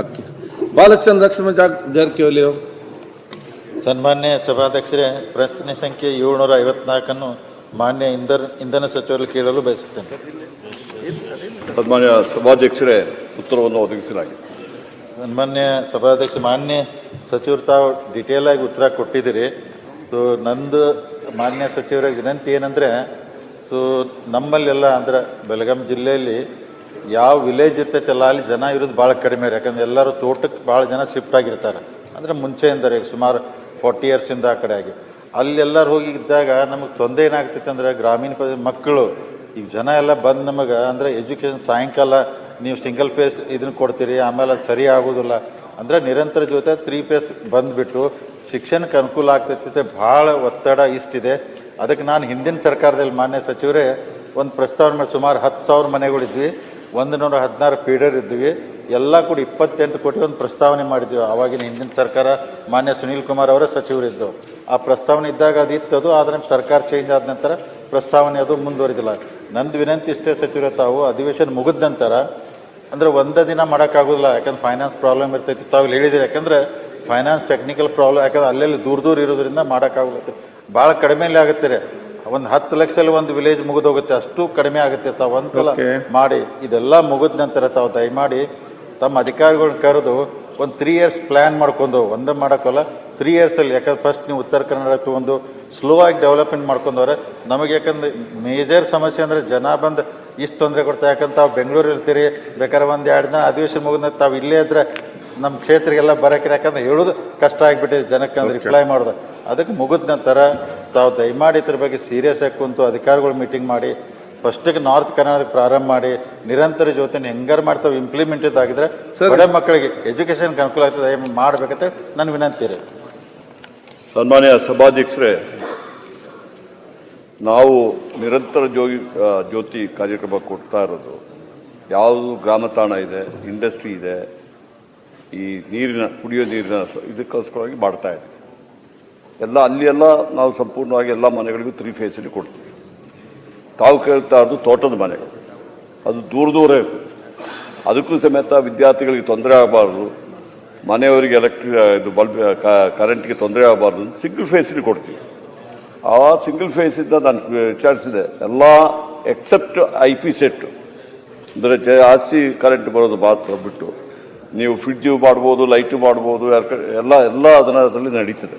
Okay Balachandra Lakshman ಜಾಗ್ ಜಾರಕಿಹೊಳಿ ಅವರು ಸನ್ಮಾನ್ಯ ಸಭಾಧ್ಯಕ್ಷರೇ ಪ್ರಶ್ನೆ ಸಂಖ್ಯೆ ಏಳ್ನೂರ ಐವತ್ನಾಲ್ಕನ್ನು ಮಾನ್ಯ ಇಂಧನ ಇಂಧನ ಸಚಿವರಲ್ಲಿ ಕೇಳಲು ಬಯಸುತ್ತೇನೆ. ಸನ್ಮಾನ್ಯ ಸಭಾಧ್ಯಕ್ಷರೇ ಉತ್ತರವನ್ನು ಒದಗಿಸಲಾಗಿದೆ. ಸನ್ಮಾನ್ಯ ಸಭಾಧ್ಯಕ್ಷ ಮಾನ್ಯ ಸಚಿವರು ತಾವು ಡಿಟೇಲ್ ಆಗಿ ಉತ್ತರ ಕೊಟ್ಟಿದ್ದೀರಿ. ಸೊ ನಂದು ಮಾನ್ಯ ಸಚಿವರ ವಿನಂತಿ ಏನಂದರೆ ಸೊ ನಮ್ಮಲ್ಲೆಲ್ಲ ಅಂದ್ರೆ ಬೆಳಗಾಂ ಜಿಲ್ಲೆಯಲ್ಲಿ ಯಾವ ವಿಲೇಜ್ ಇರ್ತೈತಲ್ಲ, ಅಲ್ಲಿ ಜನ ಇರೋದು ಭಾಳ ಕಡಿಮೆ ರೀ. ಯಾಕಂದ್ರೆ ಎಲ್ಲರೂ ತೋಟಕ್ಕೆ ಭಾಳ ಜನ ಶಿಫ್ಟ್ ಆಗಿರ್ತಾರೆ. ಅಂದರೆ ಮುಂಚೆಯಿಂದ ರೀ, ಸುಮಾರು ಫಾರ್ಟಿ ಇಯರ್ಸಿಂದ ಆ ಕಡೆ ಆಗಿ. ಅಲ್ಲೆಲ್ಲರೂ ಹೋಗಿ ಇದ್ದಾಗ ನಮಗೆ ತೊಂದರೆ ಏನಾಗ್ತೈತೆ ಅಂದರೆ, ಗ್ರಾಮೀಣ ಪ್ರದೇಶ ಮಕ್ಕಳು, ಈಗ ಜನ ಎಲ್ಲ ಬಂದು ನಮಗೆ, ಅಂದರೆ ಎಜುಕೇಷನ್ ಸಾಯಂಕಾಲ ನೀವು ಸಿಂಗಲ್ ಪೇಸ್ ಇದನ್ನು ಕೊಡ್ತೀರಿ, ಆಮೇಲೆ ಅದು ಸರಿ ಆಗೋದಿಲ್ಲ. ಅಂದರೆ ನಿರಂತರ ಜೊತೆ ತ್ರೀ ಪೇಸ್ ಬಂದುಬಿಟ್ಟು ಶಿಕ್ಷಣಕ್ಕೆ ಅನುಕೂಲ ಆಗ್ತೈತೆ, ಭಾಳ ಒತ್ತಡ ಇಷ್ಟಿದೆ ಅದಕ್ಕೆ ನಾನು ಹಿಂದಿನ ಸರ್ಕಾರದಲ್ಲಿ ಮಾನ್ಯ ಸಚಿವರೇ, ಒಂದು ಪ್ರಸ್ತಾವನೆ ಮಾಡಿ ಸುಮಾರು ಹತ್ತು ಸಾವಿರ ಮನೆಗಳಿದ್ವಿ. ಒಂದು ನೂರ ಹದಿನಾರು ಪೀಡರ್ ಇದ್ವಿ ಎಲ್ಲ ಕೂಡ ಇಪ್ಪತ್ತೆಂಟು ಕೋಟಿ ಒಂದು ಪ್ರಸ್ತಾವನೆ ಮಾಡಿದ್ವಿ. ಅವಾಗಿನ ಹಿಂದಿನ ಸರ್ಕಾರ ಮಾನ್ಯ ಸುನೀಲ್ ಕುಮಾರ್ ಅವರೇ ಸಚಿವರಿದ್ದು. ಆ ಪ್ರಸ್ತಾವನೆ ಇದ್ದಾಗ ಅದು ಇತ್ತು. ಅದು ಆದರೆ ಸರ್ಕಾರ ಚೇಂಜ್ ಆದ ನಂತರ ಪ್ರಸ್ತಾವನೆ ಅದು ಮುಂದುವರಿದಿಲ್ಲ. ನಂದು ವಿನಂತಿ ಇಷ್ಟೇ ಸಚಿವರ ತಾವು. ಅಧಿವೇಶನ ಮುಗಿದ ನಂತರ, ಅಂದರೆ ಒಂದೇ ದಿನ ಮಾಡೋಕ್ಕಾಗೋದಿಲ್ಲ. ಯಾಕಂದ್ರೆ ಫೈನಾನ್ಸ್ ಪ್ರಾಬ್ಲಮ್ ಇರ್ತೈತಿ. ತಾವು ಹೇಳಿದಿರಿ. ಯಾಕಂದ್ರೆ ಫೈನಾನ್ಸ್ ಟೆಕ್ನಿಕಲ್ ಪ್ರಾಬ್ಲಮ್ ಯಾಕಂದ್ರೆ ಅಲ್ಲೆಲ್ಲಿ ದೂರ ದೂರ ಇರೋದ್ರಿಂದ ಮಾಡೋಕ್ಕಾಗುತ್ತೆ. ಭಾಳ ಕಡಿಮೆಯಲ್ಲಿ ಆಗುತ್ತೆ ರೀ. ಒಂದು ಹತ್ತು ಲಕ್ಷದಲ್ಲಿ ಒಂದು ವಿಲೇಜ್ ಮುಗಿದೋಗುತ್ತೆ ಅಷ್ಟು ಕಡಿಮೆ ಆಗುತ್ತೆ ತಾವು ಒಂದ್ಸಲ. ಮಾಡಿ. ಇದೆಲ್ಲ ಮುಗಿದ ನಂತರ ತಾವು ದಯಮಾಡಿ ತಮ್ಮ ಅಧಿಕಾರಿಗಳನ್ನ ಕರೆದು ಒಂದು ತ್ರೀ ಇಯರ್ಸ್ ಪ್ಲ್ಯಾನ್ ಮಾಡ್ಕೊಂಡು ಒಂದೇ ಮಾಡೋಕ್ಕಲ್ಲ ತ್ರೀ ಇಯರ್ಸಲ್ಲಿ ಯಾಕಂದ್ರೆ ಫಸ್ಟ್ ನೀವು ಉತ್ತರ ಕನ್ನಡ ತಗೊಂಡು ಸ್ಲೋ ಆಗಿ ಡೆವಲಪ್ಮೆಂಟ್ ಮಾಡ್ಕೊಂಡವ್ರೆ ನಮಗೆ ಯಾಕಂದ್ರೆ ಮೇಜರ್ ಸಮಸ್ಯೆ ಅಂದರೆ ಜನ ಬಂದು ಇಷ್ಟು ತೊಂದರೆ ಕೊಡ್ತಾರೆ. ಯಾಕಂದ್ರೆ ತಾವು ಬೆಂಗಳೂರು ಇರ್ತೀರಿ ಬೇಕಾದ್ರೆ ಒಂದು ಎರಡು ದಿನ ಅಧಿವೇಶನ ಮುಗಿದ ತಾವು ಇಲ್ಲೇ ಇದ್ರೆ ನಮ್ಮ ಕ್ಷೇತ್ರಕ್ಕೆಲ್ಲ ಬರೋಕೆ ಯಾಕಂದ್ರೆ ಹೇಳೋದು ಕಷ್ಟ ಆಗಿಬಿಟ್ಟಿದೆ ಜನಕ್ಕೆ ಅಂದ್ರೆ ರಿಪ್ಲೈ ಮಾಡೋದು. ಅದಕ್ಕೆ ಮುಗಿದ ನಂತರ ತಾವು ದಯಮಾಡಿ ಇದ್ರ ಬಗ್ಗೆ ಸೀರಿಯಸ್ ಆಗಿ ಕುಂತು ಅಧಿಕಾರಿಗಳು ಮೀಟಿಂಗ್ ಮಾಡಿ ಫಸ್ಟಿಗೆ ನಾರ್ತ್ ಕರ್ನಾಟಕ ಪ್ರಾರಂಭ ಮಾಡಿ ನಿರಂತರ ಜೊತೆ ಹೆಂಗಾರು ಮಾಡ್ತಾವೆ ಇಂಪ್ಲಿಮೆಂಟ್ ಆಗಿದ್ರೆ ಬಡ ಮಕ್ಕಳಿಗೆ ಎಜುಕೇಷನ್ಗೆ ಅನುಕೂಲ ಆಗ್ತದೆ ಮಾಡ್ಬೇಕಂತ ನನ್ನ ವಿನಂತಿ ರೀ. ಸನ್ಮಾನ್ಯ ಸಭಾಧ್ಯಕ್ಷರೇ ನಾವು ನಿರಂತರ ಜೋಗಿ ಜ್ಯೋತಿ ಕಾರ್ಯಕ್ರಮ ಕೊಡ್ತಾ ಇರೋದು. ಯಾವುದು ಗ್ರಾಮ ತಾಣ ಇದೆ ಇಂಡಸ್ಟ್ರಿ ಇದೆ ಈ ನೀರಿನ ಕುಡಿಯೋ ನೀರಿನ ಇದಕ್ಕೋಸ್ಕರವಾಗಿ ಮಾಡ್ತಾ ಇದ್ದೀವಿ ಎಲ್ಲ ಅಲ್ಲಿ ಎಲ್ಲ ನಾವು ಸಂಪೂರ್ಣವಾಗಿ ಎಲ್ಲ ಮನೆಗಳಿಗೂ ತ್ರೀ ಫೇಸಲ್ಲಿ ಕೊಡ್ತೀವಿ. ತಾವು ಕೇಳ್ತಾ ಇರೋದು ತೋಟದ ಮನೆಗಳು. ಅದು ದೂರ ದೂರ ಇರ್ತದೆ. ಅದಕ್ಕೂ ಸಮೇತ ವಿದ್ಯಾರ್ಥಿಗಳಿಗೆ ತೊಂದರೆ ಆಗಬಾರ್ದು. ಮನೆಯವರಿಗೆ ಎಲೆಕ್ಟ್ರಿ ಇದು ಬಲ್ಬ್ ಕರೆಂಟ್ಗೆ ತೊಂದರೆ ಆಗಬಾರ್ದು ಸಿಂಗಲ್ ಫೇಸಲ್ಲಿ ಕೊಡ್ತೀವಿ. ಆ ಸಿಂಗಲ್ ಫೇಸಿಂದ ನಾನು ವಿಚಾರಿಸಿದೆ. ಎಲ್ಲ ಎಕ್ಸೆಪ್ಟ್ ಐ ಪಿ ಸೆಟ್ ಅಂದರೆ ಜಾಸ್ತಿ ಕರೆಂಟ್ ಬರೋದು ಮಾತ್ರ ಬಿಟ್ಟು. ನೀವು ಫ್ರಿಡ್ಜು ಮಾಡ್ಬೋದು ಲೈಟು ಮಾಡ್ಬೋದು ಎಲ್ಲ ಎಲ್ಲ ಅದನ್ನ ಅದರಲ್ಲಿ ನಡೀತದೆ.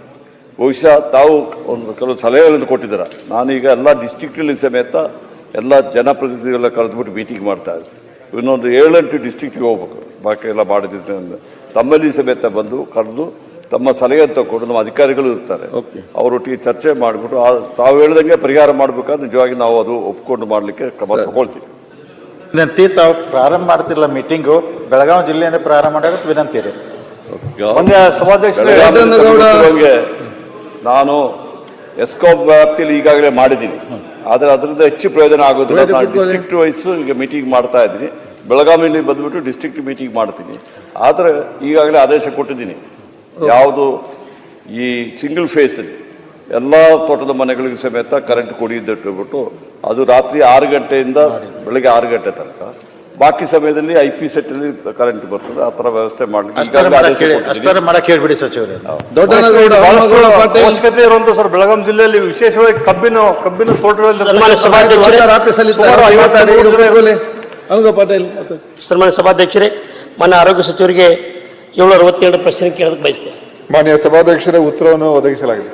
ಬಹುಶಃ ತಾವು ಒಂದು ಕೆಲವು ಸಲಹೆಗಳನ್ನು ಕೊಟ್ಟಿದ್ದೀರ. ನಾನೀಗ ಎಲ್ಲ ಡಿಸ್ಟಿಕ್ಟಲ್ಲಿ ಸಮೇತ ಎಲ್ಲ ಜನಪ್ರತಿನಿಧಿಗಳ ಕರೆದುಬಿಟ್ಟು ಮೀಟಿಂಗ್ ಮಾಡ್ತಾ ಇದ್ದೆ. ಇನ್ನೊಂದು ಏಳೆಂಟು ಡಿಸ್ಟಿಕ್ಟಿಗೆ ಹೋಗ್ಬೇಕು. ಬಾಕಿ ಎಲ್ಲ ಮಾಡಿದ್ರೆ ತಮ್ಮಲ್ಲಿ ಸಮೇತ ಬಂದು ಕರೆದು ತಮ್ಮ ಸಲಹೆ ತಗೊಂಡು ನಮ್ಮ ಅಧಿಕಾರಿಗಳು ಇರ್ತಾರೆ. ಅವರೊಟ್ಟಿಗೆ ಚರ್ಚೆ ಮಾಡಿಬಿಟ್ಟು ಆ- ತಾವು ಹೇಳ್ದಂಗೆ ಪರಿಹಾರ ಮಾಡಬೇಕಾದ್ರೆ ನಿಜವಾಗಿ ನಾವು ಅದು ಒಪ್ಕೊಂಡು ಮಾಡಲಿಕ್ಕೆ ಕ್ರಮ. ತಗೊಳ್ತೀವಿ. ವಿನಂತಿ ತಾವು ಪ್ರಾರಂಭ ಮಾಡ್ತಿರಲ್ಲ ಮೀಟಿಂಗು ಬೆಳಗಾವಿ ಜಿಲ್ಲೆಯಿಂದ ಪ್ರಾರಂಭ ಮಾಡೋದಕ್ಕೆ ವಿನಂತಿ ರೀ ನಾನು ಎಸ್ಕೋಪ್ ವ್ಯಾಪ್ತಿಯಲ್ಲಿ ಈಗಾಗಲೇ ಮಾಡಿದ್ದೀನಿ. ಆದರೆ ಅದರಿಂದ ಹೆಚ್ಚು ಪ್ರಯೋಜನ ಆಗೋದಿಲ್ಲ ನಾನು. ಡಿಸ್ಟ್ರಿಕ್ಟ್ ವೈಸ್ ಈಗ ಮೀಟಿಂಗ್ ಮಾಡ್ತಾ ಇದ್ದೀನಿ. ಬೆಳಗಾವಿಯಲ್ಲಿ ಬಂದ್ಬಿಟ್ಟು ಡಿಸ್ಟ್ರಿಕ್ಟ್ ಮೀಟಿಂಗ್ ಮಾಡ್ತೀನಿ. ಆದರೆ ಈಗಾಗಲೇ ಆದೇಶ ಕೊಟ್ಟಿದ್ದೀನಿ. ಯಾವುದು ಈ ಸಿಂಗಲ್ ಫೇಸ್ ಎಲ್ಲ ತೋಟದ ಮನೆಗಳಿಗೆ ಸಮೇತ ಕರೆಂಟ್ ಕೊಡಿದ್ದಿಟ್ಬಿಟ್ಟು ಅದು ರಾತ್ರಿ ಆರು ಗಂಟೆಯಿಂದ ಬೆಳಗ್ಗೆ ಆರು ಗಂಟೆ ತನಕ ಬಾಕಿ ಸಮಯದಲ್ಲಿ ಐ ಪಿ ಸೆಟ್ಟಲ್ಲಿ ಕರೆಂಟ್ ಬರ್ತದೆ ಆ ತರ ವ್ಯವಸ್ಥೆ ಮಾಡಕ್ಕೆ ಹೇಳಿ ಅಷ್ಟರ ಮಾಡಕ್ಕೆ ಹೇಳ್ಬಿಡಿ ಸಚಿವರೇ ಅವಶ್ಯಕತೆ ಇರುವಂತ ಸರ್ ಬೆಳಗಾಂ ಜಿಲ್ಲೆಯಲ್ಲಿ ವಿಶೇಷವಾಗಿ ಕಬ್ಬಿನ ಕಬ್ಬಿನ ತೋಟಗಳಲ್ಲಿ ಸನ್ಮಾನ್ಯ ಸಭಾಧ್ಯಕ್ಷರೇ ಮಾನ್ಯ ಆರೋಗ್ಯ ಸಚಿವರಿಗೆ ಏಳು ಅರವತ್ತೆರಡು ಪ್ರಶ್ನೆ ಕೇಳೋದಕ್ಕೆ ಬಯಸಿದೆ ಮಾನ್ಯ ಸಭಾಧ್ಯಕ್ಷರ ಉತ್ತರವನ್ನು ಒದಗಿಸಲಾಗಿದೆ.